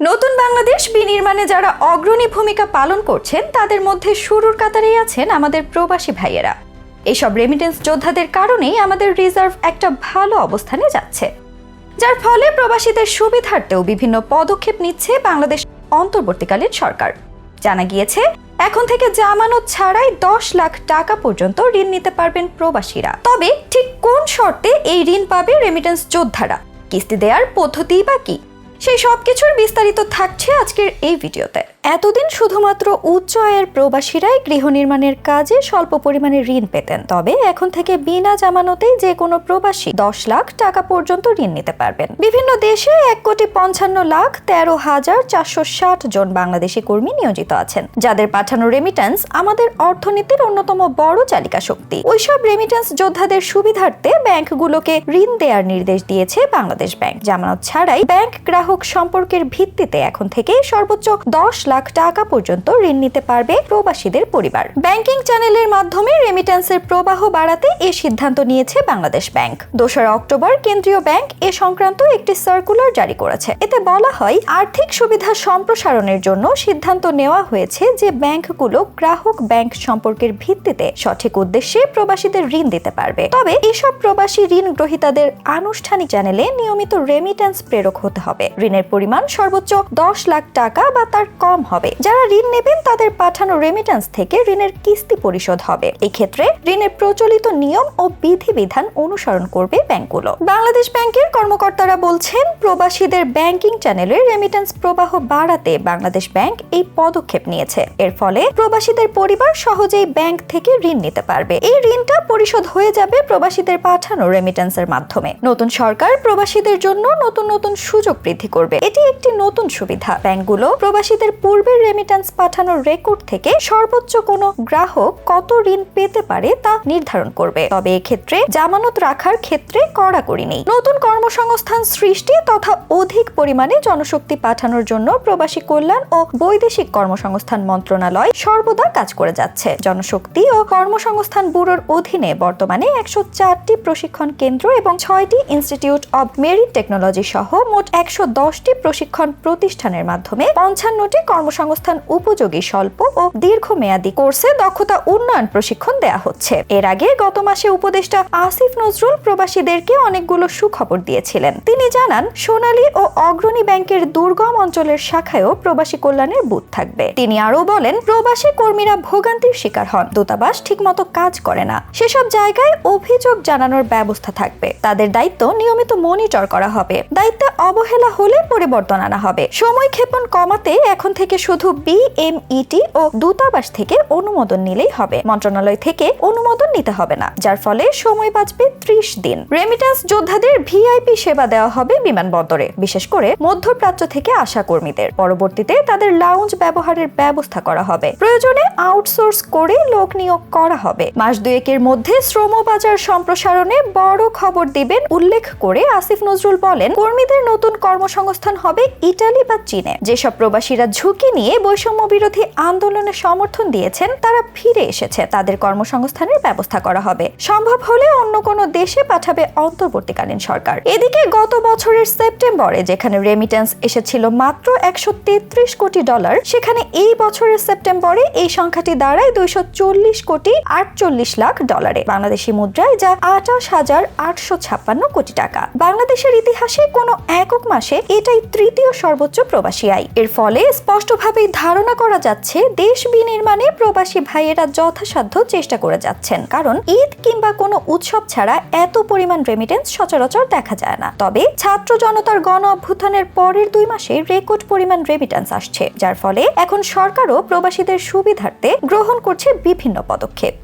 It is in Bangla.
নতুন বাংলাদেশ বিনির্মাণে যারা অগ্রণী ভূমিকা পালন করছেন, তাদের মধ্যে শুরুর কাতারেই আছেন আমাদের প্রবাসী ভাইয়েরা। এইসব রেমিটেন্স যোদ্ধাদের কারণেই আমাদের রিজার্ভ একটা ভালো অবস্থানে যাচ্ছে। যার ফলে প্রবাসীদের সুবিধার্থেও বিভিন্ন পদক্ষেপ নিচ্ছে বাংলাদেশ অন্তর্বর্তীকালীন সরকার। জানা গিয়েছে, এখন থেকে জামানত ছাড়াই দশ লাখ টাকা পর্যন্ত ঋণ নিতে পারবেন প্রবাসীরা। তবে ঠিক কোন শর্তে এই ঋণ পাবে রেমিটেন্স যোদ্ধারা? কিস্তি দেওয়ার পদ্ধতি বা কি? সেই সব কিছুর বিস্তারিত থাকছে আজকের এই ভিডিওতে। এতদিন শুধুমাত্র উচ্চ আয়ের প্রবাসীরাই গৃহ নির্মাণের কাজে স্বল্প পরিমাণে ঋণ পেতেন। তবে এখন থেকে বিনা জামানতেই যে কোনো প্রবাসী দশ লাখ টাকা পর্যন্ত ঋণ নিতে পারবেন। বিভিন্ন দেশে এক কোটি পঞ্চান্ন লাখ তেরো হাজার চারশো ষাট জন বাংলাদেশি কর্মী নিয়োজিত আছেন। যাদের পাঠানো রেমিটেন্স আমাদের অর্থনীতির অন্যতম বড় চালিকা শক্তি। ওইসব রেমিটেন্স যোদ্ধাদের সুবিধার্থে ব্যাংকগুলোকে ঋণ দেওয়ার নির্দেশ দিয়েছে বাংলাদেশ ব্যাংক। জামানত ছাড়াই ব্যাংক গ্রাহক সম্পর্কের ভিত্তিতে এখন থেকে সর্বোচ্চ দশ লাখ টাকা পর্যন্ত ঋণ নিতে পারবে প্রবাসীদের পরিবার। ব্যাংকিং চ্যানেলের মাধ্যমে রেমিটেন্সের প্রবাহ বাড়াতে এ সিদ্ধান্ত নিয়েছে বাংলাদেশ ব্যাংক। দোসরা অক্টোবর কেন্দ্রীয় ব্যাংক এ সংক্রান্ত একটি সার্কুলার জারি করেছে। এতে বলা হয়, আর্থিক সুবিধা সম্প্রসারণের জন্য সিদ্ধান্ত নেওয়া হয়েছে যে ব্যাংকগুলো গ্রাহক ব্যাংক সম্পর্কের ভিত্তিতে সঠিক উদ্দেশ্যে প্রবাসীদের ঋণ দিতে পারবে। তবে এসব প্রবাসী ঋণ গ্রহীতাদের আনুষ্ঠানিক চ্যানেলে নিয়মিত রেমিটেন্স প্রেরক হতে হবে। ঋণের পরিমাণ সর্বোচ্চ দশ লাখ টাকা বা তার কম হবে। যারা ঋণ নেবেন, তাদের পাঠানো রেমিটেন্স থেকে ঋণের কিস্তি পরিশোধ হবে। এক্ষেত্রে ঋণের প্রচলিত নিয়ম ও বিধিবিধান অনুসরণ করবে ব্যাংকগুলো। বাংলাদেশ ব্যাংকের কর্মকর্তারা বলছেন, প্রবাসীদের ব্যাংকিং চ্যানেলে রেমিটেন্স প্রবাহ বাড়াতে বাংলাদেশ ব্যাংক এই পদক্ষেপ নিয়েছে। এর ফলে প্রবাসীদের পরিবার সহজেই ব্যাংক থেকে ঋণ নিতে পারবে। এই ঋণটা পরিশোধ হয়ে যাবে প্রবাসীদের পাঠানো রেমিটেন্সের মাধ্যমে। নতুন সরকার প্রবাসীদের জন্য নতুন নতুন সুযোগ বৃদ্ধি করবে। এটি একটি নতুন সুবিধা। ব্যাংকগুলো প্রবাসীদের পূর্বের রেমিটেন্স পাঠানোর রেকর্ড থেকে সর্বোচ্চ কোনো গ্রাহক কত ঋণ পেতে পারে তা নির্ধারণ করবে। তবে এক্ষেত্রে জামানত রাখার ক্ষেত্রে কড়াকড়ি নেই। নতুন কর্মসংস্থান সৃষ্টি তথা অধিক পরিমাণে জনশক্তি পাঠানোর জন্য প্রবাসী কল্যাণ ও বৈদেশিক কর্মসংস্থান মন্ত্রণালয় সর্বদা কাজ করে যাচ্ছে। জনশক্তি ও কর্মসংস্থান ব্যুরোর অধীনে বর্তমানে একশো চারটি প্রশিক্ষণ কেন্দ্র এবং ছয়টি ইনস্টিটিউট অব মেরিট টেকনোলজি সহ মোট একশো দশটি প্রশিক্ষণ প্রতিষ্ঠানের মাধ্যমে পঞ্চান্নটি কর্মসংস্থান উপযোগী স্বল্প ও দীর্ঘমেয়াদী কোর্সে দক্ষতা উন্নয়ন প্রশিক্ষণ দেয়া হচ্ছে। এর আগে গত মাসে উপদেষ্টা আসিফ নজরুল প্রবাসীদেরকে অনেকগুলো সুখবর দিয়েছিলেন। তিনি জানান, সোনালী ও অগ্রণী ব্যাংকের দুর্গম অঞ্চলের শাখায়ও প্রবাসী কল্যাণের বুথ থাকবে। তিনি আরও বলেন, প্রবাসী কর্মীরা ভোগান্তির শিকার হন। দূতাবাস ঠিকমতো কাজ করে না। সেসব জায়গায় অভিযোগ জানানোর ব্যবস্থা থাকবে। তাদের দায়িত্ব নিয়মিত মনিটর করা হবে। দায়িত্বে অবহেলা হলে পরিবর্তন আনা হবে। সময় ক্ষেপণ কমাতে এখন থেকে শুধু বিএমইটি ও দূতাবাস থেকে অনুমোদন নিলেই হবে। মন্ত্রণালয় থেকে অনুমোদন নিতে হবে না, যার ফলে সময় বাঁচবে ত্রিশ দিন। রেমিটেন্স যোদ্ধাদের ভিআইপি সেবা দেওয়া হবে বিমানবন্দরে, বিশেষ করে মধ্যপ্রাচ্য থেকে আসা কর্মীদের। পরবর্তীতে তাদের লাউঞ্জ ব্যবহারের ব্যবস্থা করা হবে। প্রয়োজনে আউটসোর্স করে লোক নিয়োগ করা হবে। মাস দুয়েকের মধ্যে শ্রম বাজার সম্প্রসারণে বড় খবর দিবেন উল্লেখ করে আসিফ নজরুল বলেন, কর্মীদের নতুন কর্মসংস্থান হবে ইটালি বা চীনে। যেসব প্রবাসীরা ঝুঁকি নিয়ে বৈষম্য বিরোধী আন্দোলনে সমর্থন দিয়েছেন, তারা ফিরে এসেছে। তাদের কর্মসংস্থানের ব্যবস্থা করা হবে। সম্ভব হলে অন্য কোনো দেশে পাঠাবে অন্তর্বর্তীকালীন সরকার। এদিকে গত বছরের সেপ্টেম্বরে, যেখানে রেমিটেন্স এসেছিল মাত্র একশো তেত্রিশ কোটি ডলার, সেখানে এই বছরের সেপ্টেম্বরে এই সংখ্যাটি দাঁড়ায় দুইশো চল্লিশ কোটি আটচল্লিশ লাখ ডলারে। বাংলাদেশি মুদ্রায় যা আটাশ হাজার আটশো ছাপ্পান্ন কোটি টাকা। বাংলাদেশের ইতিহাসে কোনো একক মাসে এটাই তৃতীয় সর্বোচ্চ প্রবাসী আয়। এর ফলে স্পষ্টভাবেই ধারণা করা যাচ্ছে দেশ বিনির্মাণে প্রবাসী ভাইয়েরা যথাসাধ্য চেষ্টা করে যাচ্ছেন। কারণ ঈদ কিংবা কোনো উৎসব ছাড়া এত পরিমাণ রেমিটেন্স সচরাচর দেখা যায় না। তবে ছাত্র জনতার গণ অভ্যুত্থানের পরের দুই মাসে রেকর্ড পরিমাণ রেমিটেন্স আসছে, যার ফলে এখন সরকারও প্রবাসীদের সুবিধার্থে গ্রহণ করছে বিভিন্ন পদক্ষেপ।